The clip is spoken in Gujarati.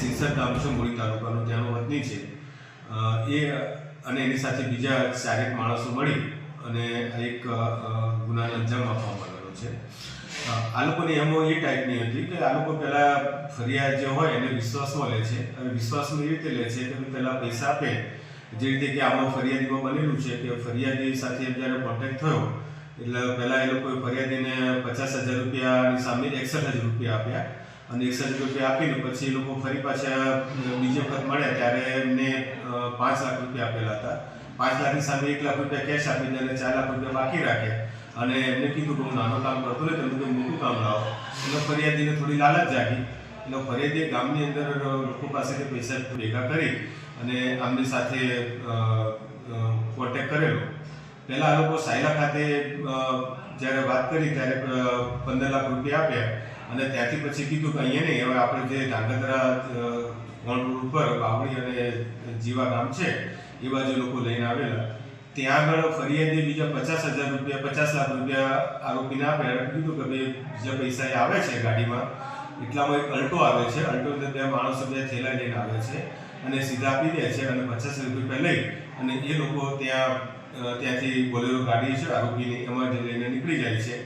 સિરસર ગામ મૂળી તાલુકાનું ત્યાંનો વતની છે. એ અને એની સાથે બીજા ચારેક માણસો મળી અને એક ગુનાને અંજામ આપવામાં આવેલો છે. આ લોકોની એમો એ ટાઈપની હતી કે આ લોકો પહેલાં ફરિયાદ જે હોય એને વિશ્વાસમાં લે છે. અને વિશ્વાસમાં એ રીતે લે છે કે પહેલાં પૈસા આપે. જે રીતે કે આમાં ફરિયાદીમાં બનેલું છે કે ફરિયાદી સાથે જ્યારે કોન્ટેક્ટ થયો, એટલે પહેલાં એ લોકોએ ફરિયાદીને પચાસ હજાર રૂપિયાની સામે એકસઠ હજાર રૂપિયા આપ્યા. અને એકસઠ રૂપિયા આપીને પછી એ લોકો ફરી પાછા બીજી વખત મળ્યા ત્યારે એમને પાંચ લાખ રૂપિયા આપેલા હતા. પાંચ લાખની સામે એક લાખ રૂપિયા કેશ આપીને અને ચાર લાખ રૂપિયા બાકી રાખ્યા. અને એમને કીધું કે હું નાનું કામ કરતો ને તમે કોઈ મોટું કામ લાવો. એટલે ફરિયાદીને થોડી લાલચ જાગી. એટલે ફરિયાદીએ ગામની અંદર લોકો પાસેથી પૈસા ભેગા કરી અને આમની સાથે કોન્ટેક કરેલો. પહેલાં આ લોકો સાયલા ખાતે જ્યારે વાત કરી ત્યારે પંદર લાખ રૂપિયા આપ્યા. અને ત્યાંથી પછી કીધું કે અહીંયા નહીં, હવે આપણે જે ધાંગધ્રા રોડ ઉપર બાવણી અને જીવા ગામ છે, એ બાજુ લોકો લઈને આવેલા. ત્યાં આગળ ફરિયાદી બીજા પચાસ હજાર રૂપિયા, પચાસ લાખ રૂપિયા આરોપીને આપ્યા અને કીધું કે ભાઈ બીજા પૈસા એ આવે છે ગાડીમાં, એટલામાં એક અલ્ટો આવે છે અલ્ટો અંદર બે માણસો બે થેલા લઈને આવે છે, અને સીધા આપી દે છે અને પચાસ રૂપિયા લઈ, અને એ લોકો ત્યાં ત્યાંથી બોલેરો ગાડી છે, આરોપીની એમાં લઈને નીકળી જાય છે.